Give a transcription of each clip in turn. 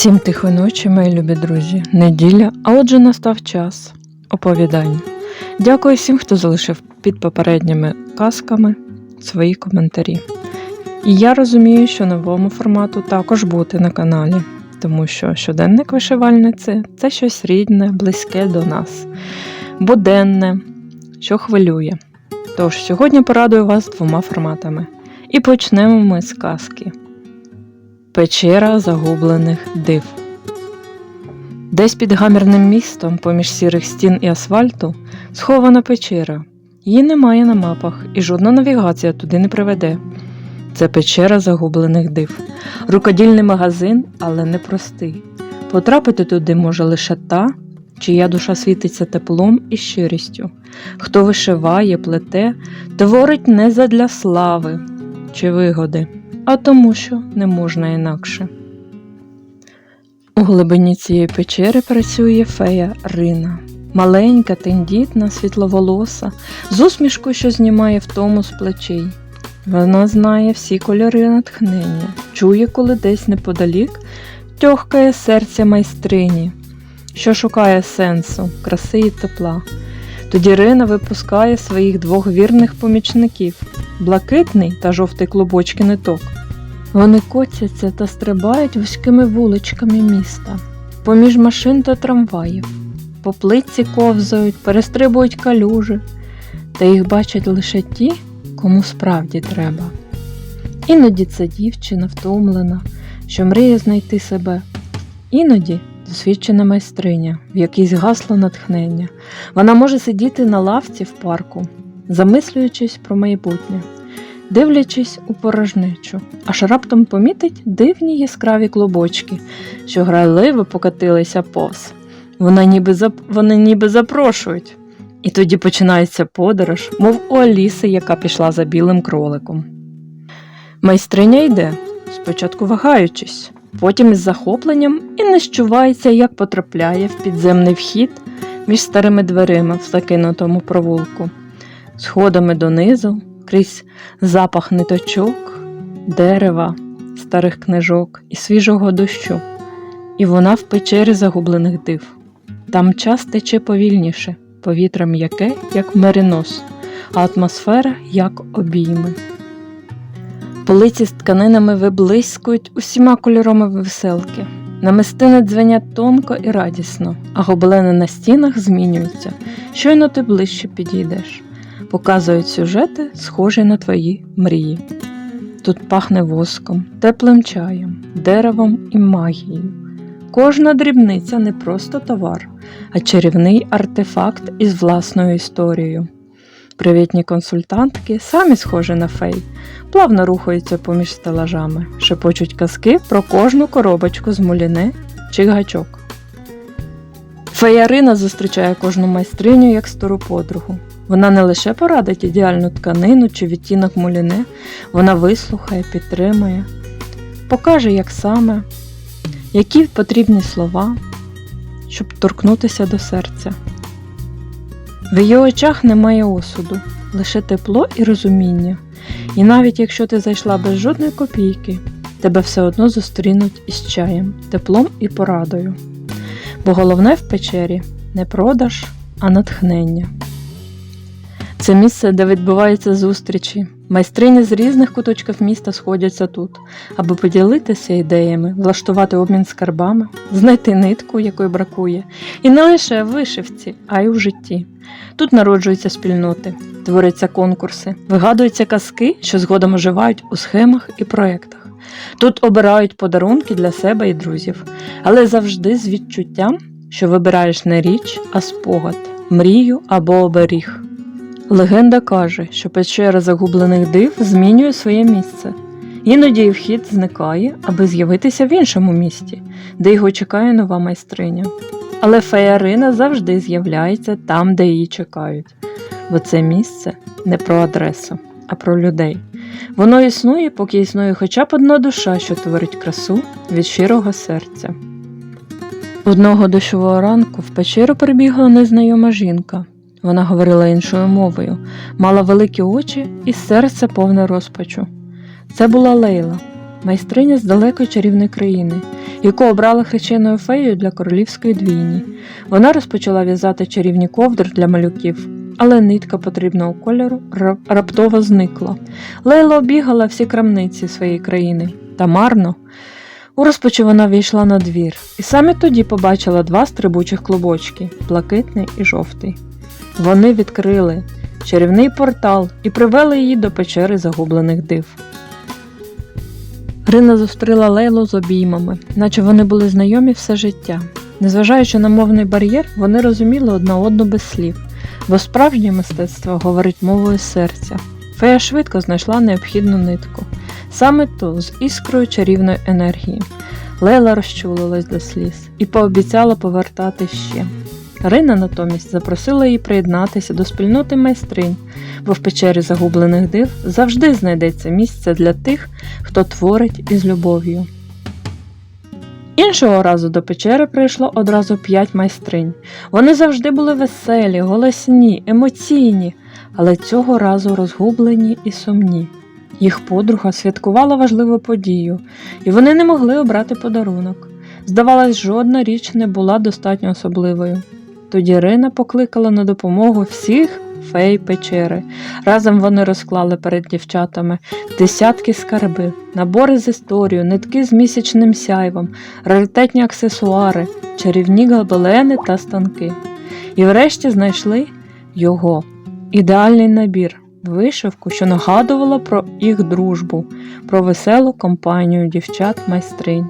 Всім тихої ночі, мої любі друзі. Неділя, а отже настав час оповідань. Дякую всім, хто залишив під попередніми казками свої коментарі. І я розумію, що новому формату також бути на каналі, тому що щоденник вишивальниці це щось рідне, близьке до нас, буденне, що хвилює. Тож сьогодні порадую вас двома форматами. І почнемо ми з казки. Печера загублених див. Десь під гамірним містом, поміж сірих стін і асфальту, схована печера. Її немає на мапах, і жодна навігація туди не приведе. Це печера загублених див. Рукодільний магазин, але не простий. Потрапити туди може лише та, чия душа світиться теплом і щирістю. Хто вишиває, плете, творить не задля слави чи вигоди а тому, що не можна інакше. У глибині цієї печери працює фея Рина. Маленька, тендітна, світловолоса, з усмішкою, що знімає втому з плечей. Вона знає всі кольори натхнення, чує, коли десь неподалік тьохкає серця майстрині, що шукає сенсу, краси і тепла. Тоді Рина випускає своїх двох вірних помічників блакитний та жовтий клубочки ниток. Вони котяться та стрибають вузькими вуличками міста, поміж машин та трамваїв, по плитці ковзають, перестрибують калюжі, та їх бачать лише ті, кому справді треба. Іноді це дівчина втомлена, що мріє знайти себе, іноді досвідчена майстриня, в якій згасло натхнення. Вона може сидіти на лавці в парку, замислюючись про майбутнє дивлячись у порожнечу, аж раптом помітить дивні яскраві клубочки, що грайливо покотилися повз. Вона ніби зап... Вони ніби запрошують. І тоді починається подорож, мов у Аліси, яка пішла за білим кроликом. Майстриня йде, спочатку вагаючись, потім із захопленням і не щувається, як потрапляє в підземний вхід між старими дверима в закинутому провулку, сходами донизу, крізь запах ниточок, дерева, старих книжок і свіжого дощу, і вона в печері загублених див. Там час тече повільніше, повітря м'яке, як меринос, а атмосфера як обійми. Полиці з тканинами виблискують усіма кольорами веселки. Намистини дзвенять тонко і радісно, а гобелени на стінах змінюються, щойно ти ближче підійдеш показують сюжети, схожі на твої мрії. Тут пахне воском, теплим чаєм, деревом і магією. Кожна дрібниця не просто товар, а чарівний артефакт із власною історією. Привітні консультантки, самі схожі на фей, плавно рухаються поміж стелажами, шепочуть казки про кожну коробочку з муліне чи гачок. Феярина зустрічає кожну майстриню як стару подругу. Вона не лише порадить ідеальну тканину чи відтінок муліне, вона вислухає, підтримує, покаже, як саме, які потрібні слова, щоб торкнутися до серця. В її очах немає осуду, лише тепло і розуміння. І навіть якщо ти зайшла без жодної копійки, тебе все одно зустрінуть із чаєм, теплом і порадою. Бо головне в печері не продаж, а натхнення. Це місце, де відбуваються зустрічі. Майстрині з різних куточків міста сходяться тут, аби поділитися ідеями, влаштувати обмін скарбами, знайти нитку, якої бракує, і не лише в вишивці, а й у житті. Тут народжуються спільноти, творяться конкурси, вигадуються казки, що згодом оживають у схемах і проєктах. Тут обирають подарунки для себе і друзів, але завжди з відчуттям, що вибираєш не річ, а спогад, мрію або оберіг. Легенда каже, що печера загублених див змінює своє місце. Іноді вхід зникає, аби з'явитися в іншому місті, де його чекає нова майстриня. Але феярина завжди з'являється там, де її чекають, бо це місце не про адресу, а про людей. Воно існує, поки існує хоча б одна душа, що творить красу від щирого серця. Одного дощового ранку в печеру прибігла незнайома жінка. Вона говорила іншою мовою, мала великі очі і серце повне розпачу. Це була Лейла, майстриня з далекої чарівної країни, яку обрали хрещеною феєю для королівської двійні. Вона розпочала в'язати чарівні ковдри для малюків, але нитка потрібного кольору раптово зникла. Лейла обігала всі крамниці своєї країни та марно. У розпачі вона війшла на двір, і саме тоді побачила два стрибучих клубочки блакитний і жовтий. Вони відкрили чарівний портал і привели її до печери загублених див. Рина зустріла Лейлу з обіймами, наче вони були знайомі все життя. Незважаючи на мовний бар'єр, вони розуміли одна одну без слів, бо справжнє мистецтво говорить мовою серця. Фея швидко знайшла необхідну нитку, саме ту з іскрою чарівної енергії. Лейла розчулилась до сліз і пообіцяла повертати ще. Рина натомість запросила її приєднатися до спільноти майстринь, бо в печері загублених див завжди знайдеться місце для тих, хто творить із любов'ю. Іншого разу до печери прийшло одразу п'ять майстринь. Вони завжди були веселі, голосні, емоційні, але цього разу розгублені і сумні. Їх подруга святкувала важливу подію, і вони не могли обрати подарунок. Здавалось, жодна річ не була достатньо особливою. Тоді Рина покликала на допомогу всіх фей печери. Разом вони розклали перед дівчатами десятки скарбів, набори з історією, нитки з місячним сяйвом, раритетні аксесуари, чарівні гобелени та станки. І врешті знайшли його ідеальний набір, вишивку, що нагадувала про їх дружбу, про веселу компанію дівчат-майстринь.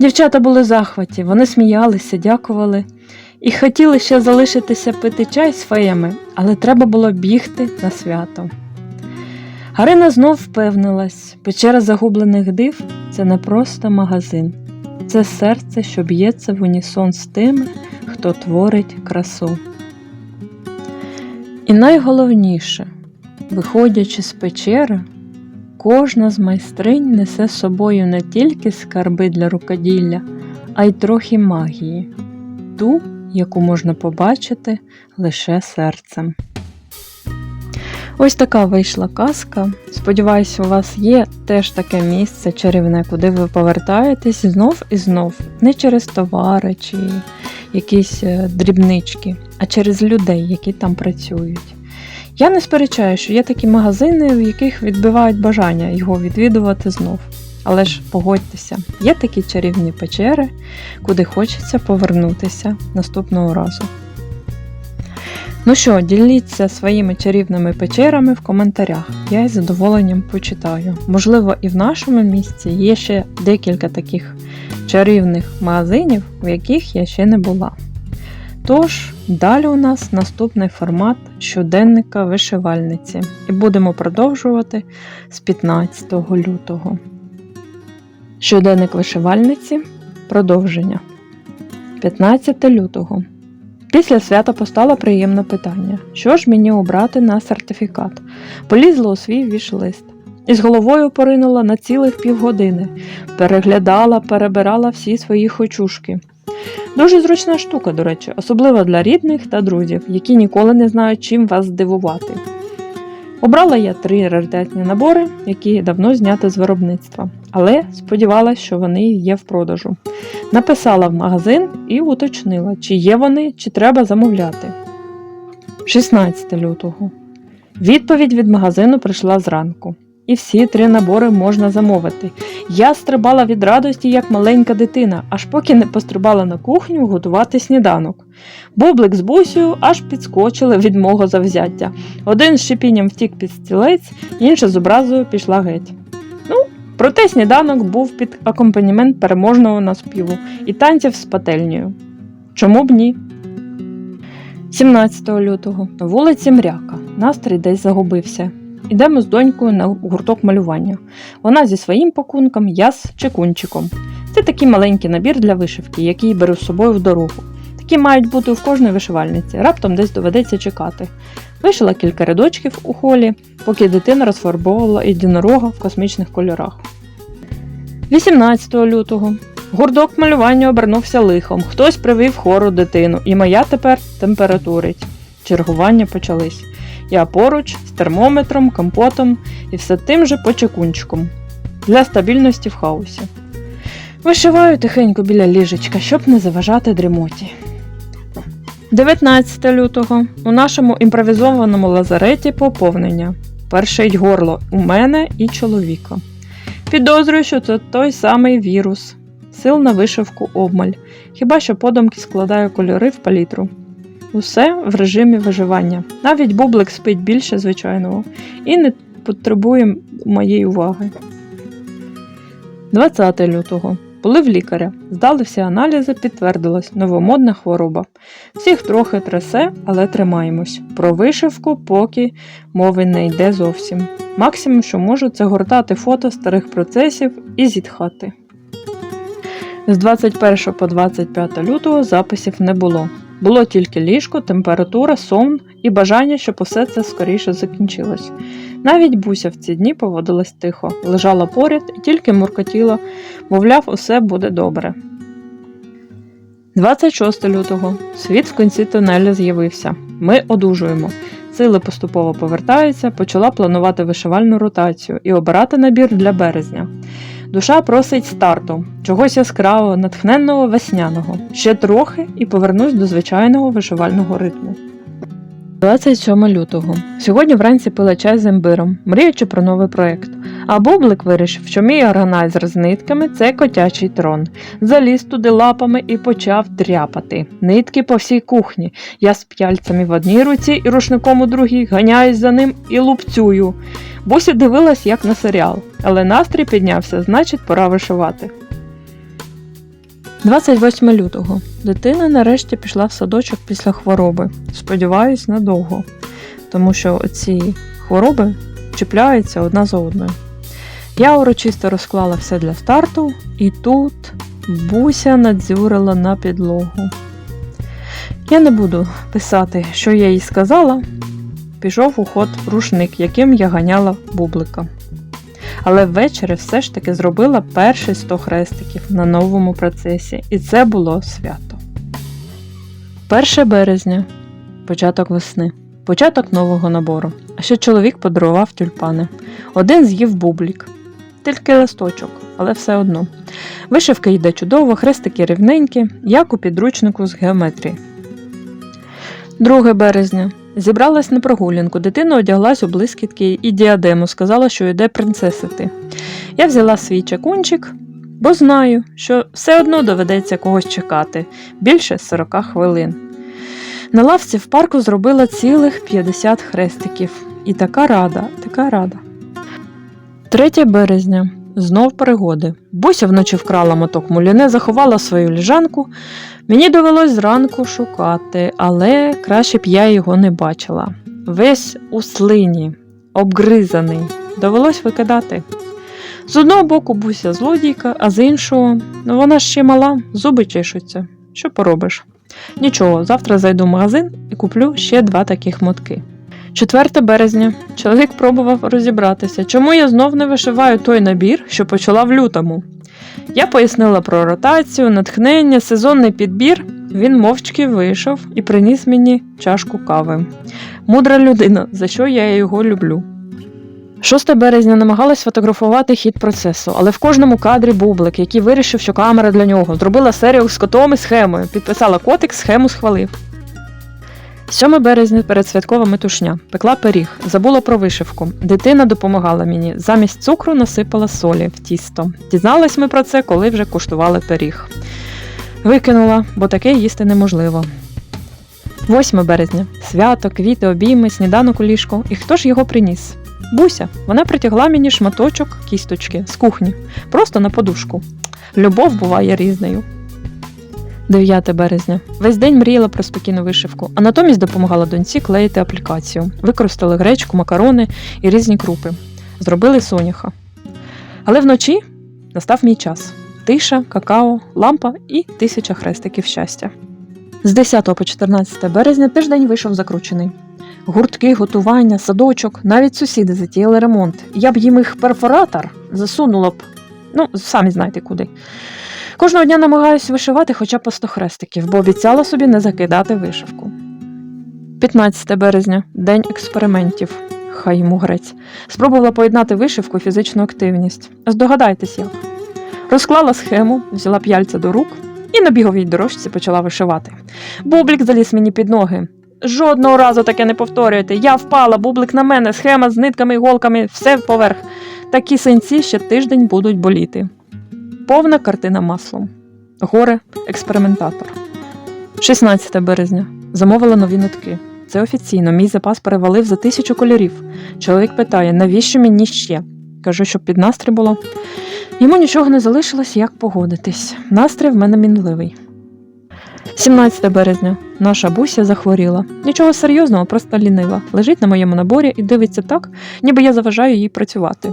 Дівчата були захваті, вони сміялися, дякували і хотіли ще залишитися пити чай з феями, але треба було бігти на свято. Гарина знов впевнилась, печера загублених див це не просто магазин, це серце, що б'ється в унісон з тими, хто творить красу. І найголовніше, виходячи з печери, кожна з майстринь несе з собою не тільки скарби для рукоділля, а й трохи магії, ту, яку можна побачити лише серцем. Ось така вийшла казка. Сподіваюсь, у вас є теж таке місце чарівне, куди ви повертаєтесь знов і знов, не через товари чи якісь е, дрібнички, а через людей, які там працюють. Я не сперечаю, що є такі магазини, в яких відбивають бажання його відвідувати знов. Але ж погодьтеся, є такі чарівні печери, куди хочеться повернутися наступного разу. Ну що, діліться своїми чарівними печерами в коментарях. Я із задоволенням почитаю. Можливо, і в нашому місті є ще декілька таких чарівних магазинів, в яких я ще не була. Тож, далі у нас наступний формат щоденника вишивальниці, і будемо продовжувати з 15 лютого. Щоденник вишивальниці продовження. 15 лютого. Після свята постало приємне питання: що ж мені обрати на сертифікат? Полізла у свій віш-лист. І з головою поринула на цілих півгодини, переглядала, перебирала всі свої хочушки. Дуже зручна штука, до речі, особливо для рідних та друзів, які ніколи не знають, чим вас здивувати. Обрала я три раритетні набори, які давно зняти з виробництва, але сподівалася, що вони є в продажу. Написала в магазин і уточнила, чи є вони, чи треба замовляти. 16 лютого. Відповідь від магазину прийшла зранку. І всі три набори можна замовити. Я стрибала від радості, як маленька дитина, аж поки не пострибала на кухню готувати сніданок. Бублик з бусею аж підскочили від мого завзяття. Один з шипінням втік під стілець, інша з образою пішла геть. Ну, проте сніданок був під акомпанімент переможного наспіву і танців з пательнею. Чому б ні? 17 лютого на вулиці Мряка. Настрій десь загубився. Ідемо з донькою на гурток малювання. Вона зі своїм пакунком, я з чекунчиком. Це такий маленький набір для вишивки, який беру з собою в дорогу. Такі мають бути в кожної вишивальниці, раптом десь доведеться чекати. Вишила кілька рядочків у холі, поки дитина розфарбовувала єдинорога в космічних кольорах. 18 лютого. Гурдок малювання обернувся лихом. Хтось привів хору дитину, і моя тепер температурить. Чергування почались. Я поруч з термометром, компотом і все тим же почекунчиком для стабільності в хаосі. Вишиваю тихенько біля ліжечка, щоб не заважати дрімоті. 19 лютого у нашому імпровізованому лазареті поповнення. Першить горло у мене і чоловіка. Підозрюю, що це той самий вірус. Сил на вишивку обмаль. Хіба що подумки складаю кольори в палітру. Усе в режимі виживання. Навіть бублик спить більше звичайного і не потребує моєї уваги. 20 лютого. Були в лікаря. Здали всі аналізи, підтвердилось новомодна хвороба. Всіх трохи трясе, але тримаємось. Про вишивку поки мови не йде зовсім. Максимум, що можу, це гортати фото старих процесів і зітхати. З 21 по 25 лютого записів не було. Було тільки ліжко, температура, сон і бажання, щоб усе це скоріше закінчилось. Навіть Буся в ці дні поводилась тихо, лежала поряд і тільки муркотіла, мовляв, усе буде добре. 26 лютого. Світ в кінці тунелю з'явився. Ми одужуємо. Сили поступово повертаються, почала планувати вишивальну ротацію і обирати набір для березня. Душа просить старту, чогось яскравого, натхненного весняного. Ще трохи і повернусь до звичайного вишивального ритму. 27 лютого. Сьогодні вранці пила чай з імбиром, мріючи про новий проєкт. А Бублик вирішив, що мій органайзер з нитками це котячий трон. Заліз туди лапами і почав дряпати. Нитки по всій кухні. Я з п'яльцями в одній руці і рушником у другій ганяюсь за ним і лупцюю. Буся дивилась, як на серіал, але настрій піднявся, значить, пора вишивати. 28 лютого. Дитина нарешті пішла в садочок після хвороби. Сподіваюсь, надовго, тому що ці хвороби чіпляються одна за одною. Я урочисто розклала все для старту, і тут буся надзюрила на підлогу. Я не буду писати, що я їй сказала. Пішов у ход рушник, яким я ганяла бублика. Але ввечері все ж таки зробила перші 100 хрестиків на новому процесі, і це було свято. 1 березня початок весни, початок нового набору. А ще чоловік подарував тюльпани. Один з'їв бублік. Тільки листочок, але все одно. Вишивка йде чудово, хрестики рівненькі, як у підручнику з геометрії. 2 березня. Зібралась на прогулянку. Дитина одяглась у блискітки і діадему, сказала, що йде принцесити. Я взяла свій чакунчик, бо знаю, що все одно доведеться когось чекати більше 40 хвилин. На лавці в парку зробила цілих 50 хрестиків. І така рада, така рада. 3 березня. Знов перегоди. Буся вночі вкрала моток муліне, заховала свою ліжанку. Мені довелось зранку шукати, але краще б я його не бачила. Весь у слині, обгризаний, довелось викидати. З одного боку буся злодійка, а з іншого, ну вона ще мала, зуби чешуться. Що поробиш? Нічого, завтра зайду в магазин і куплю ще два таких мотки. 4 березня. Чоловік пробував розібратися, чому я знов не вишиваю той набір, що почала в лютому. Я пояснила про ротацію, натхнення, сезонний підбір. Він мовчки вийшов і приніс мені чашку кави. Мудра людина, за що я його люблю. 6 березня намагалась фотографувати хід процесу, але в кожному кадрі бублик, який вирішив, що камера для нього, зробила серію з котом і схемою, підписала котик, схему схвалив. 7 березня передсвяткова метушня. Пекла пиріг, забула про вишивку. Дитина допомагала мені. Замість цукру насипала солі в тісто. Дізналась ми про це, коли вже куштували пиріг. Викинула, бо таке їсти неможливо. 8 березня. Свято, квіти, обійми, сніданок у ліжко. І хто ж його приніс? Буся. Вона притягла мені шматочок кісточки з кухні, просто на подушку. Любов буває різною. 9 березня. Весь день мріяла про спокійну вишивку, а натомість допомагала доньці клеїти аплікацію. Використали гречку, макарони і різні крупи. Зробили соняха. Але вночі настав мій час: тиша, какао, лампа і тисяча хрестиків щастя. З 10 по 14 березня тиждень вийшов закручений. Гуртки, готування, садочок, навіть сусіди затіяли ремонт. Я б їм їх перфоратор засунула б, ну, самі знаєте куди. Кожного дня намагаюся вишивати хоча б по 100 хрестиків, бо обіцяла собі не закидати вишивку. 15 березня день експериментів. Хай йому грець. Спробувала поєднати вишивку і фізичну активність. Здогадайтесь як. Розклала схему, взяла п'яльця до рук і на біговій дорожці почала вишивати. Бублік заліз мені під ноги. Жодного разу таке не повторюйте. Я впала, бублик на мене, схема з нитками і голками, все поверх. Такі синці ще тиждень будуть боліти. Повна картина маслом. Горе експериментатор. 16 березня. Замовила нові нитки. Це офіційно. Мій запас перевалив за тисячу кольорів. Чоловік питає, навіщо мені ще? Кажу, щоб під настрій було. Йому нічого не залишилось, як погодитись. Настрій в мене мінливий. 17 березня. Наша буся захворіла. Нічого серйозного, просто лінива. Лежить на моєму наборі і дивиться так, ніби я заважаю їй працювати.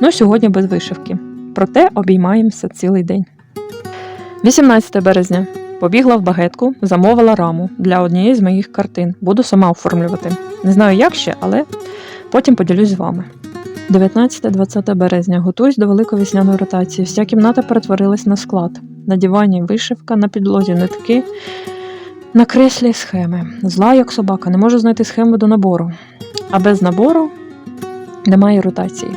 Ну, сьогодні без вишивки. Проте обіймаємося цілий день. 18 березня. Побігла в багетку, замовила раму для однієї з моїх картин. Буду сама оформлювати. Не знаю, як ще, але потім поділюсь з вами. 19-20 березня. Готуюсь до великої весняної ротації. Вся кімната перетворилась на склад. На дивані вишивка, на підлозі нитки, на креслі схеми. Зла як собака, не можу знайти схему до набору. А без набору немає ротації.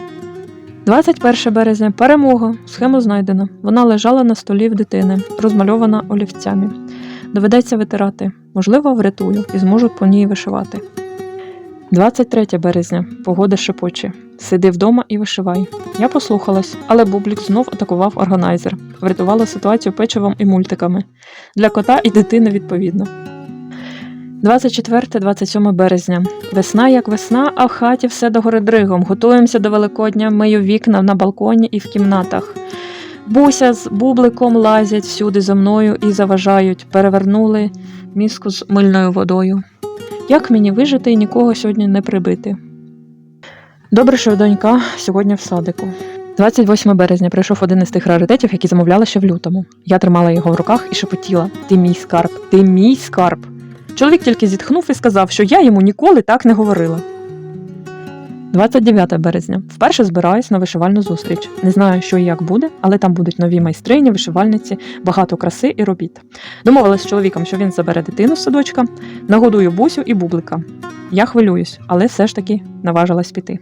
21 березня перемога. Схему знайдено. Вона лежала на столі в дитини, розмальована олівцями. Доведеться витирати. Можливо, врятую і зможу по ній вишивати. 23 березня. Погода шепоче. Сиди вдома і вишивай. Я послухалась, але Бублік знов атакував органайзер. Врятувала ситуацію печивом і мультиками. Для кота і дитини відповідно. 24-27 березня. Весна як весна, а в хаті все догори дригом. Готуємося до Великодня, мию вікна на балконі і в кімнатах. Буся з бубликом лазять всюди за мною і заважають, перевернули міску з мильною водою. Як мені вижити і нікого сьогодні не прибити? Добре, що донька сьогодні в садику. 28 березня прийшов один із тих раритетів, які замовляла ще в лютому. Я тримала його в руках і шепотіла: Ти мій скарб, ти мій скарб. Чоловік тільки зітхнув і сказав, що я йому ніколи так не говорила. 29 березня. Вперше збираюсь на вишивальну зустріч. Не знаю, що і як буде, але там будуть нові майстрині, вишивальниці, багато краси і робіт. Домовилась з чоловіком, що він забере дитину з садочка, нагодую бусю і бублика. Я хвилююсь, але все ж таки наважилась піти.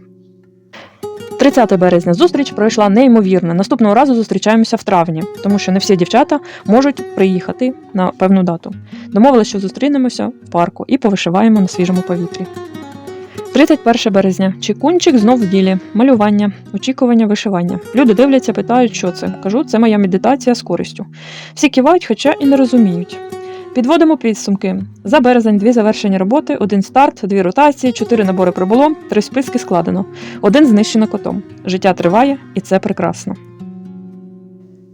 30 березня зустріч пройшла неймовірно. Наступного разу зустрічаємося в травні, тому що не всі дівчата можуть приїхати на певну дату. Домовилися, що зустрінемося в парку і повишиваємо на свіжому повітрі. 31 березня. Чекунчик знов в ділі. Малювання, очікування, вишивання. Люди дивляться, питають, що це. Кажу, це моя медитація з користю. Всі кивають, хоча і не розуміють. Підводимо підсумки. За березень дві завершені роботи, один старт, дві ротації, чотири набори прибуло, три списки складено. Один знищено котом. Життя триває, і це прекрасно.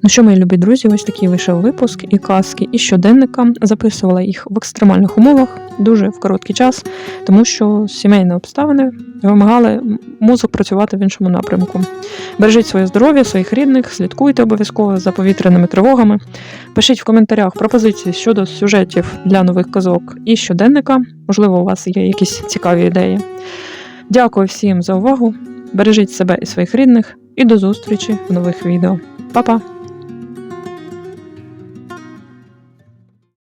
Ну що, мої любі друзі, ось такий вийшов випуск і казки, і щоденника. Записувала їх в екстремальних умовах дуже в короткий час, тому що сімейні обставини вимагали мозок працювати в іншому напрямку. Бережіть своє здоров'я, своїх рідних, слідкуйте обов'язково за повітряними тривогами. Пишіть в коментарях пропозиції щодо сюжетів для нових казок і щоденника. Можливо, у вас є якісь цікаві ідеї. Дякую всім за увагу. Бережіть себе і своїх рідних, і до зустрічі в нових відео. Па-па!